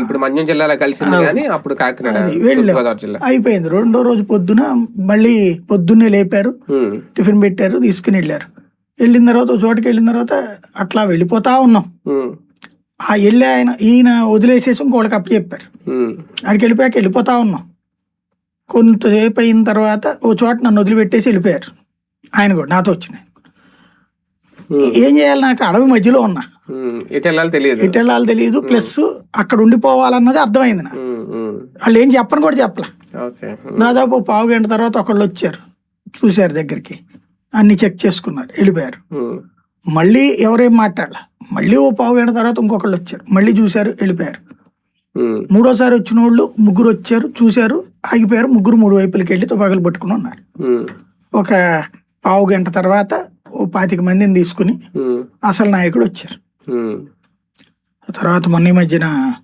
ఇప్పుడు మన్యం జిల్లాలో కలిసింది కానీ అప్పుడు కాకినాడ వెళ్ళాం. జిల్లా. అయిపోయింది. రెండో రోజు పొద్దున మళ్ళీ పొద్దున్నే లేపారు. టిఫిన్ పెట్టారు తీసుకుని వెళ్ళారు. వెళ్ళిన తర్వాత చోటుకి వెళ్ళిన తర్వాత అట్లా వెళ్ళిపోతా ఉన్నాం. ఆ వెళ్ళి ఆయన ఈయన వదిలేసేసి ఇంకోళ్ళకి అప్పచెప్పారు ఉమ్, ఆడికి వెళ్ళిపోయాక వెళ్ళిపోతా ఉన్నాం. కొంతసేపు అయిన తర్వాత ఓ చోట నన్ను వదిలిపెట్టేసి వెళ్ళిపోయారు. ఆయన కూడా నాతో వచ్చిన. ఏం చేయాలి నాకు? అడవి మధ్యలో ఉన్నా. వెళ్ళాలో తెలియదు. ఎటు వెళ్ళాలి తెలియదు. ప్లస్ అక్కడ ఉండిపోవాలన్నది అర్థమైంది నాకు. ఉమ్, వాళ్ళు ఏం చెప్పని కూడా చెప్పలే. దాదాపు పావు గంట తర్వాత ఒకళ్ళు వచ్చారు చూశారు దగ్గరికి. అన్ని చెక్ చేసుకున్నారు. వెళ్ళిపోయారు. మళ్ళీ ఎవరేం మాట్లాడాల. మళ్ళీ ఓ పావు గంట తర్వాత ఇంకొకళ్ళు వచ్చారు. మళ్ళీ చూశారు వెళ్ళిపోయారు. మూడోసారి వచ్చిన వాళ్ళు ముగ్గురు వచ్చారు చూశారు ఆగిపోయారు. ముగ్గురు మూడు వైపులకి వెళ్ళి తుపాకులు పట్టుకుని ఉన్నారు. ఒక పావు గంట తర్వాత ఓ పాతిక మందిని తీసుకుని అసలు నాయకుడు వచ్చారు. తర్వాత మొన్న ఈ మధ్యన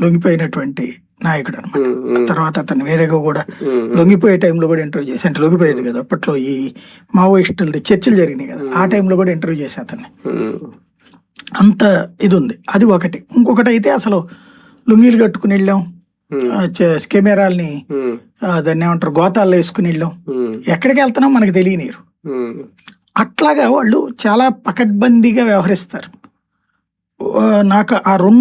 లొంగిపోయినటువంటి నాయకుడు అనమాట తర్వాత అతను వేరేగా కూడా లొంగిపోయే టైంలో కూడా ఇంటర్వ్యూ చేసి అంటే లొంగిపోయేది కదా అప్పట్లో ఈ మావోయిస్టులది చర్చలు జరిగినాయి కదా ఆ టైంలో కూడా ఇంటర్వ్యూ చేసి అతన్ని. అంత ఇది ఉంది అది ఒకటి. ఇంకొకటి అయితే అసలు లుంగీలు కట్టుకుని వెళ్ళాం. కెమెరాల్ని ఉమ్, ఆ, దాన్ని ఏమంటారు గోతాల్లో వేసుకుని వెళ్ళాం. ఉమ్, ఎక్కడికి వెళ్తున్నాం మనకు తెలియనీరు. అట్లాగా వాళ్ళు చాలా పకడ్బందీగా వ్యవహరిస్తారు. నాకు ఆ రెండు